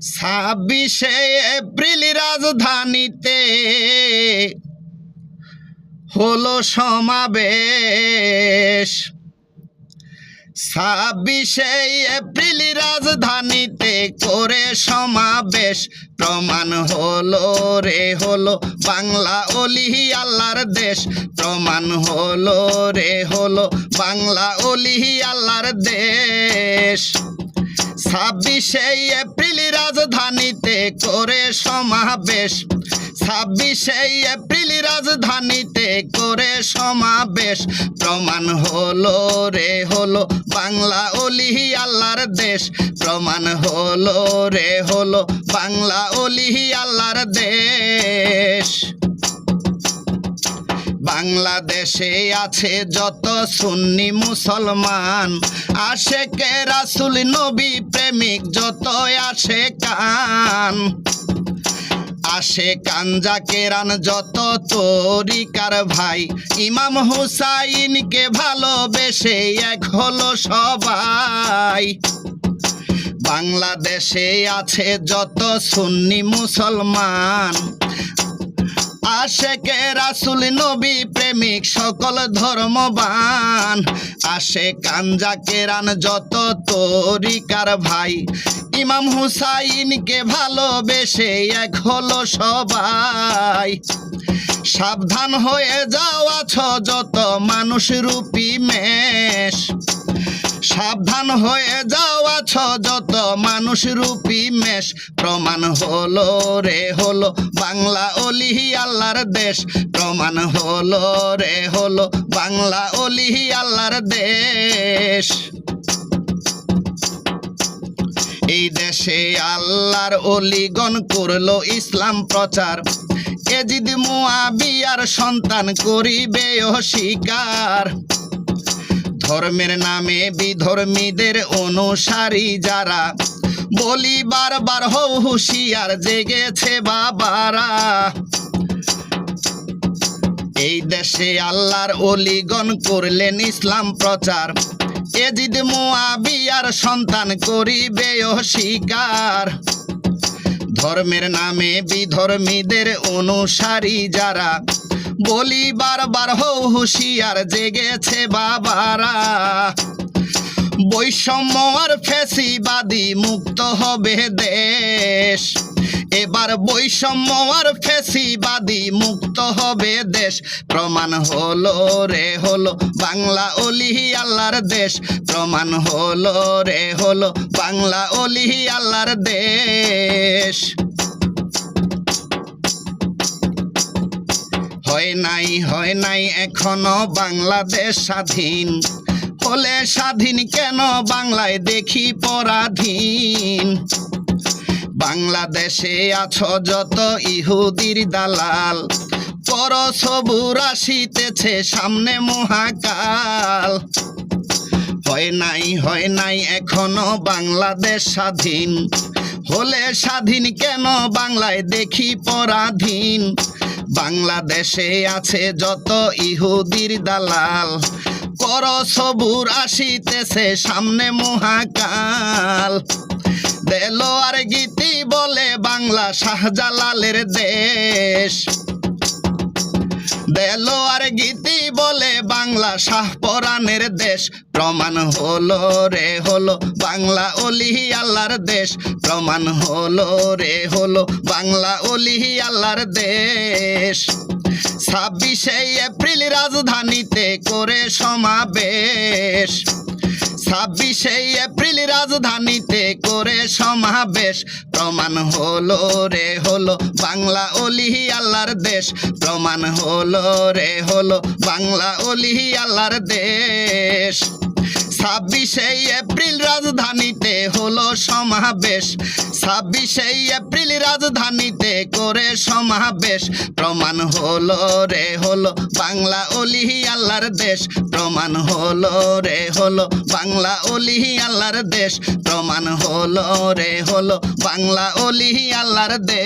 ছাব্বিশে এপ্রিল রাজধানীতে হলো সমাবেশ। ছাব্বিশে এপ্রিল রাজধানীতে করে সমাবেশ। প্রমাণ হলো রে, হলো বাংলা অলি আল্লাহর দেশ। প্রমাণ হলো রে, হলো বাংলা অলি আল্লাহর দেশ। ছাব্বিশে এপ্রিল রাজধানীতে করে সমাবেশ। ছাব্বিশে এপ্রিল রাজধানীতে করে সমাবেশ। প্রমাণ হলো রে, হলো বাংলা অলি আল্লাহর দেশ। প্রমাণ হলো রে, হলো বাংলা অলি আল্লাহর দেশ। বাংলাদেশে আছে যত সুন্নি মুসলমান। আসে কে রাসুল, নবী, প্রেমিক যত আসে কান আসে কাঞ্জা কেরান যত তরিকার ভাই। ইমাম হুসাইনকে ভালোবেসে এক হলো সবাই। বাংলাদেশে আছে যত সুন্নি মুসলমান। আশেকে রাসুল, নবী, প্রেমিক, সকল ধর্মবান। আসে কাঞ্জা কেরান যত তরিকার ভাই। ইমাম হুসাইনকে ভালোবেসে এক হলো সবাই। সাবধান হয়ে যাও আছো যত মানুষ রূপী মেষ। সাবধান হয়ে যাও, আছো যত মানুষ রূপী মেষ। প্রমাণ হলো রে, হলো বাংলা অলি আল্লাহর দেশ। প্রমাণ হলো রে, হলো বাংলা অলি আল্লাহর দেশ। এই দেশে আল্লাহর অলিগণ করল ইসলাম প্রচার। এজিদ মুয়াবিয়ার সন্তান করিবে অস্বীকার ধর্মের নামে বিধর্মীদের অনুসারী যারা, বলি বারবার হৌ হুশিয়ার জেগেছে বাবারা। এই দেশে আল্লাহর অলিগণ করলেন ইসলাম প্রচার, এজিদ মুয়াবিয়ার সন্তান করিবে অস্বীকার ধর্মের নামে বিধর্মীদের অনুসারী যারা বলি বারবার হৌ হুশিয়ার জেগেছে বাবারা। বৈষম্য আর ফেসিবাদী মুক্ত হবে দেশ। এবার বৈষম্য আর ফেসিবাদী মুক্ত হবে দেশ। প্রমাণ হলো রে হলো বাংলা অলি আল্লাহর দেশ। প্রমাণ হলো রে হলো বাংলা অলি আল্লাহর দেশ। নাই, হয় নাই এখনও বাংলাদেশ স্বাধীন। হলে স্বাধীন কেন বাংলায় দেখি পরাধীন? বাংলাদেশে আছো যত ইহুদির দালাল, পর সবুর আসিতেছে সামনে মহাকাল। হয় নাই হয় নাই এখনও বাংলাদেশ স্বাধীন। হলে স্বাধীন কেন বাংলায় দেখি পরাধীন? বাংলাদেশে আছে যত ইহুদির দালাল। কর সবুর আসিতেছে সামনে মহাকাল। দেলো আর গীতি বলে বাংলা শাহজালালের দেশ। দেলো আর গীতি বলে বাংলা শাহ শাহপরাণের দেশ। প্রমাণ হলো রে, হলো বাংলা অলি আল্লাহর দেশ। প্রমাণ হলো রে, হলো বাংলা অলি আল্লাহর দেশ। ছাব্বিশে এপ্রিল রাজধানীতে করে সমাবেশ। ছাব্বিশে এপ্রিল রাজধানীতে করে সমাবেশ। প্রমাণ হলো রে, হলো বাংলা অলি আল্লাহর দেশ। প্রমাণ হলো রে, হলো বাংলা অলি আল্লাহর দেশ। ছাব্বিশে এপ্রিল রাজধানীতে হলো সমাবেশ। ছাব্বিশে এপ্রিল রাজধানীতে করে সমাবেশ। প্রমাণ হলো রে, হলো বাংলা অলিহি আল্লাহর দেশ। প্রমাণ হলো রে, হলো বাংলা অলিহি আল্লাহর দেশ। প্রমাণ হলো রে, হলো বাংলা অলিহি আল্লাহর দেশ।